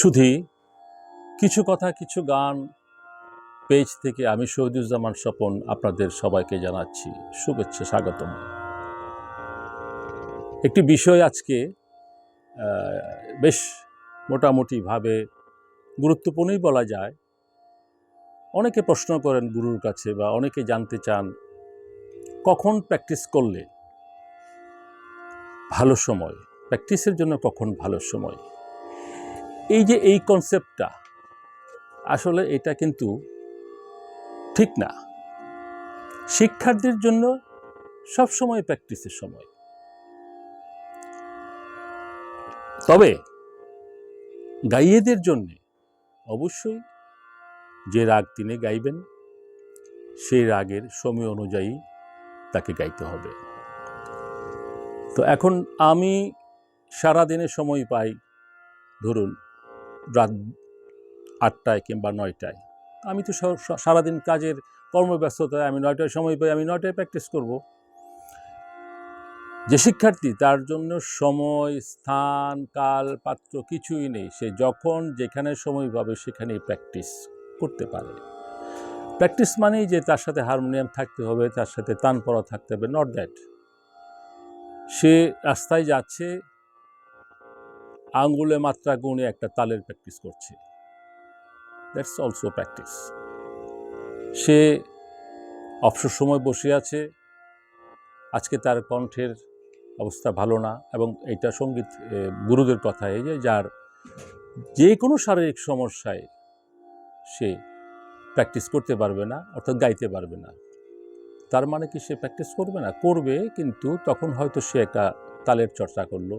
শুধু কিছু কথা, কিছু গান, পেজ থেকে আমি শহীদুজ্জামান স্বপন আপনাদের সবাইকে জানাচ্ছি শুভেচ্ছা, স্বাগতম। একটি বিষয় আজকে বেশ মোটামুটিভাবে গুরুত্বপূর্ণই বলা যায়। অনেকে প্রশ্ন করেন গুরুর কাছে বা অনেকে জানতে চান, কখন প্র্যাকটিস করলে ভালো সময়? প্র্যাকটিসের জন্য কখন ভালো সময়? এই যে এই কনসেপ্টটা আসলে এটা কিন্তু ঠিক না। শিক্ষার্থীর জন্য সব সময় প্র্যাকটিসের সময়। তবে গাইয়েদের জন্য অবশ্যই যে রাগ তিনি গাইবেন, সেই রাগের সময় অনুযায়ী তাকে গাইতে হবে। তো এখন আমি সারাদিনে সময় পাই, ধরুন রাত আটটায় কিংবা নয়টায়। আমি তো সারাদিন কাজের কর্মব্যস্ততায় আমি নয়টায় সময় পাই, আমি নয়টায় প্র্যাকটিস করব। যে শিক্ষার্থী, তার জন্য সময়, স্থান কাল পাত্র কিছুই নেই। সে যখন যেখানে সময় পাবে, সেখানেই প্র্যাকটিস করতে পারে। প্র্যাকটিস মানেই যে তার সাথে হারমোনিয়াম থাকতে হবে, তার সাথে তান পড়া থাকতে হবে নট দ্যাট সে রাস্তায় যাচ্ছে আঙ্গুলে মাত্রা গুণে একটা তালের প্র্যাকটিস করছে। দ্যাটস অলসো প্র্যাকটিস সে অবসর সময় বসে আছে। আজকে তার কণ্ঠের অবস্থা ভালো না এবং এটা সংগীত গুরুদের কথা, এই যে যার যে কোনো শারীরিক সমস্যায় সে প্র্যাকটিস করতে পারবে না, অর্থাৎ গাইতে পারবে না। তার মানে কি সে প্র্যাকটিস করবে না? করবে, কিন্তু তখন হয়তো সে একটা তালের চর্চা করল।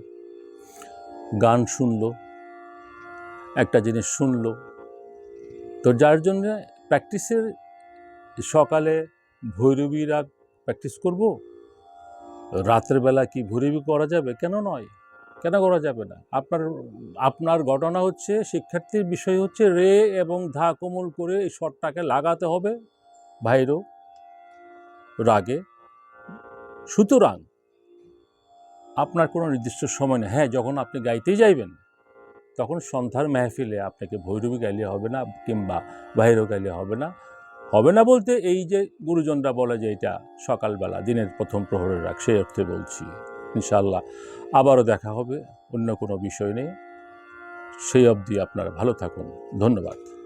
গান শুনলো, একটা জিনিস শুনলো। তো যার জন্য প্র্যাকটিসের সকালে ভৈরবী রাগ প্র্যাকটিস করব? রাতের বেলা কি ভৈরবী করা যাবে? কেন নয়? কেন করা যাবে না? আপনার আপনার ঘটনা হচ্ছে, শিক্ষার্থীর বিষয় হচ্ছে রে এবং ধা কোমল করে এই শটটাকে লাগাতে হবে ভাইরো রাগে। সুতরাং আপনার কোনো নির্দিষ্ট সময় নেই। হ্যাঁ যখন আপনি গাইতেই যাইবেন, তখন সন্ধ্যার মেহফিলে আপনাকে ভৈরবী গাইলে হবে না কিংবা বাইরেও গাইলে হবে না। হবে না বলতে এই যে গুরুজনরা বলে যে এটা সকালবেলা, দিনের প্রথম প্রহরের রাখ সেই অর্থে বলছি। ইনশাল্লাহ আবারও দেখা হবে, অন্য কোনো বিষয় নেই। সেই অবধি আপনারা ভালো থাকুন। ধন্যবাদ।